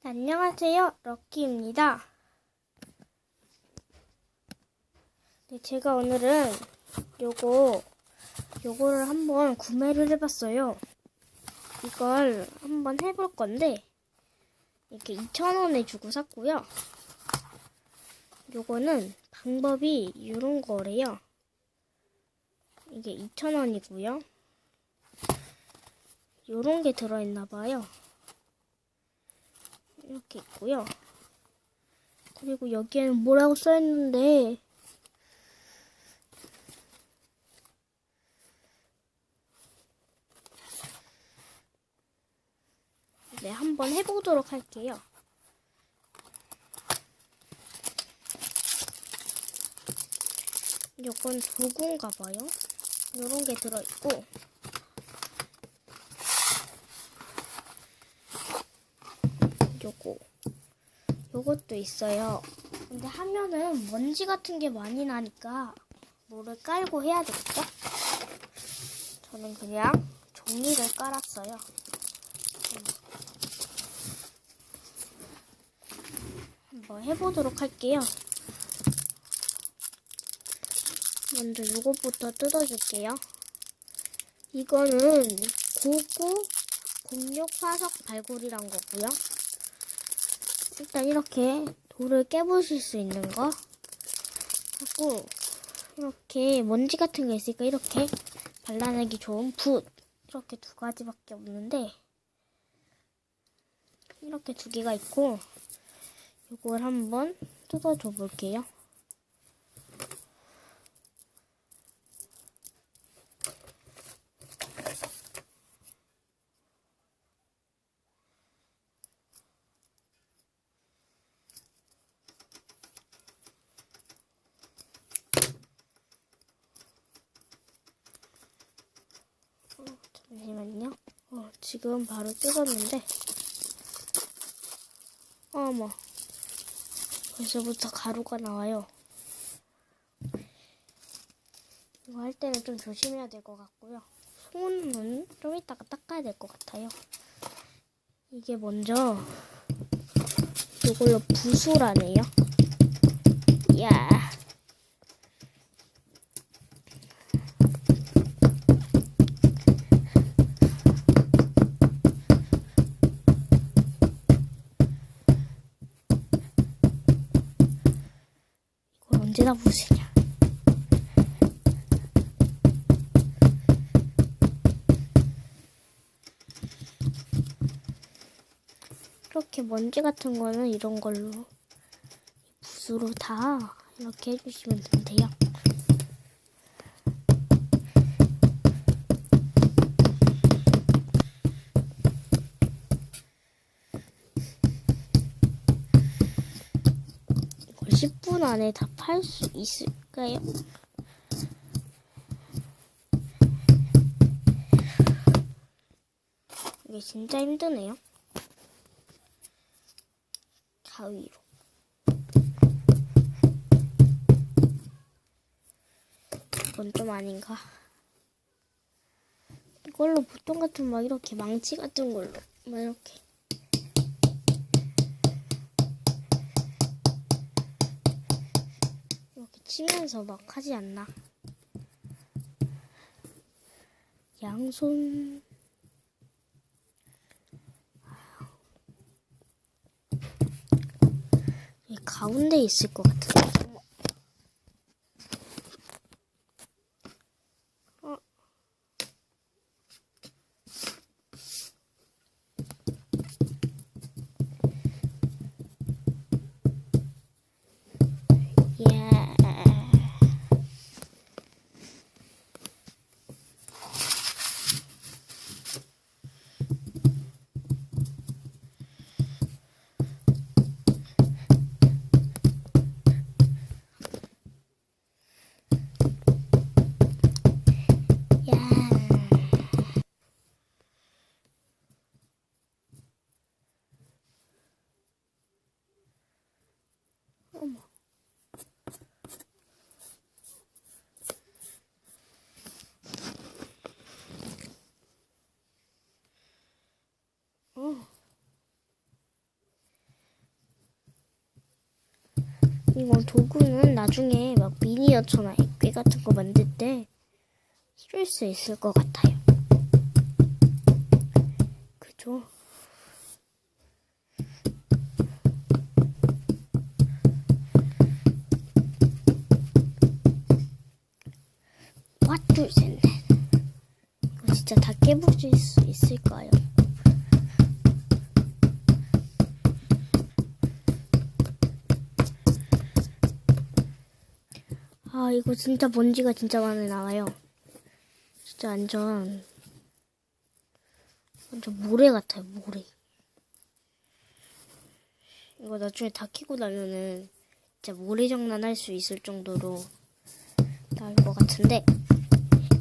네, 안녕하세요. 럭키입니다. 네, 제가 오늘은 요거, 요거를 한번 구매를 해봤어요. 이걸 한번 해볼 건데, 이렇게 2,000원에 주고 샀고요. 요거는 방법이 이런 거래요. 이게 2,000원이고요. 요런 게 들어있나 봐요. 이렇게 있고요. 그리고 여기에는 뭐라고 써있는데 네, 한번 해보도록 할게요. 요건 도구인가 봐요. 요런 게 들어있고 요거 요것도 있어요. 근데 하면은 먼지 같은 게 많이 나니까 뭐를 깔고 해야 되겠죠? 저는 그냥 종이를 깔았어요. 음. 한번 해보도록 할게요. 먼저 요것부터 뜯어줄게요. 이거는 고고 공룡 화석 발굴이란 거고요. 일단 이렇게 돌을 깨부실 수 있는 거 하고 이렇게 먼지 같은 게 있으니까 이렇게 발라내기 좋은 붓 이렇게 두 가지밖에 없는데 이렇게 두 개가 있고 이걸 한번 뜯어줘 볼게요. 어, 잠시만요. 어, 지금 바로 뜯었는데, 어머, 벌써부터 가루가 나와요. 이거 할 때는 좀 조심해야 될 것 같고요. 손은 좀 이따가 닦아야 될 것 같아요. 이게 먼저 이걸로 붓을하네요. 야. 이걸 언제나 부수냐? 이렇게 먼지 같은 거는 이런 걸로 붓으로 다 이렇게 해주시면 된대요. 이걸 10분 안에 다 팔 수 있을까요? 이게 진짜 힘드네요. 가위로. 이건 좀 아닌가? 이걸로 보통 같은 막 이렇게 망치 같은 걸로 막 이렇게 치면서 막 하지 않나? 양손 이 가운데 있을 것 같은데. 어머. 어. 이거 도구는 나중에 막 미니어처나 액괴 같은 거 만들 때 쓸 수 있을 것 같아요. 그죠? 둘, 셋, 넷. 이거 진짜 다 깨부실 수 있을까요? 아, 이거 진짜 먼지가 진짜 많이 나와요. 진짜 완전, 완전 모래 같아요, 모래. 이거 나중에 다 키고 나면은 진짜 모래 장난 할 수 있을 정도로 나올 것 같은데.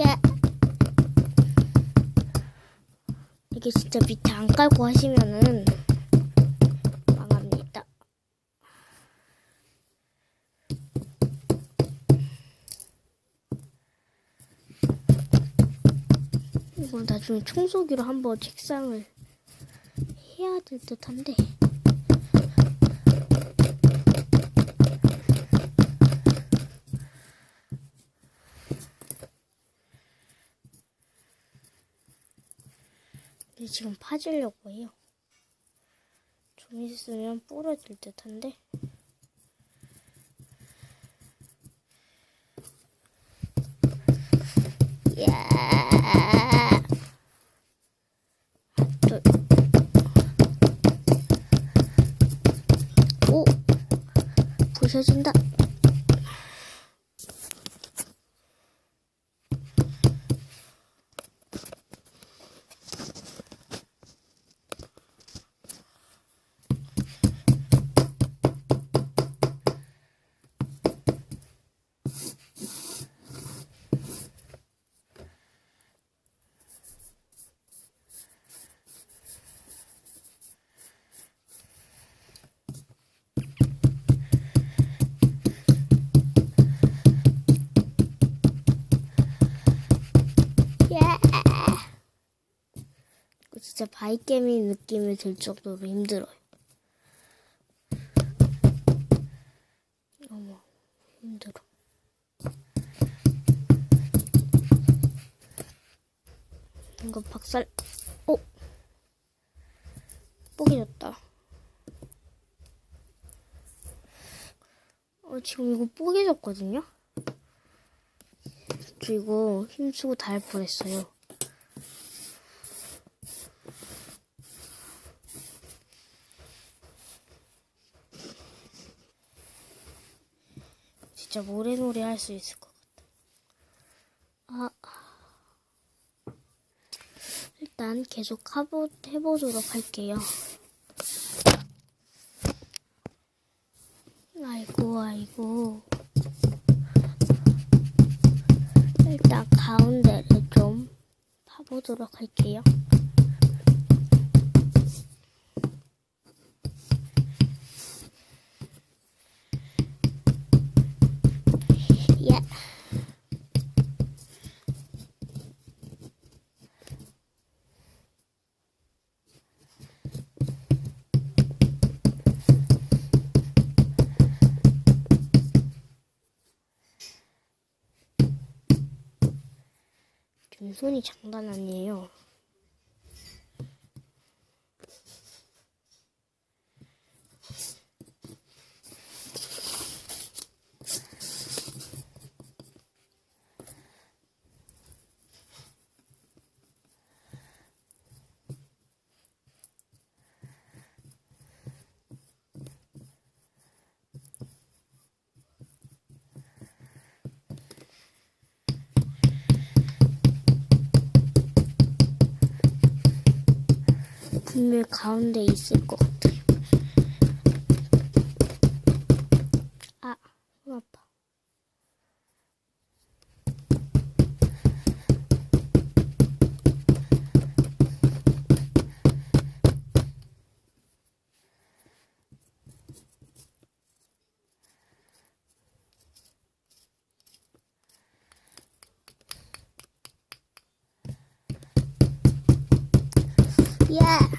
야! 이게 진짜 밑에 안 깔고 하시면은 망합니다. 이거 나중에 청소기로 한번 책상을 해야 될 듯한데. 근데 지금 파지려고 해요. 좀 있으면 부러질 듯한데. 야. 둘. 오. 부셔진다. 야. 진짜 바이게임 느낌이 들 정도로 힘들어요. 어머, 힘들어. 이거 박살, 오! 뽀개졌다. 어, 지금 이거 뽀개졌거든요? 저 이거 힘쓰고 다 할 뻔했어요. 진짜 모래놀이 할 수 있을 것 같아. 아. 일단 계속 하보, 해보도록 할게요. 아이고, 아이고. 일단 가운데를 좀 파보도록 할게요. 좀 손이 장난 아니에요. 분명 가운데 있을 것 같아요. 아, 손 아파. Yeah.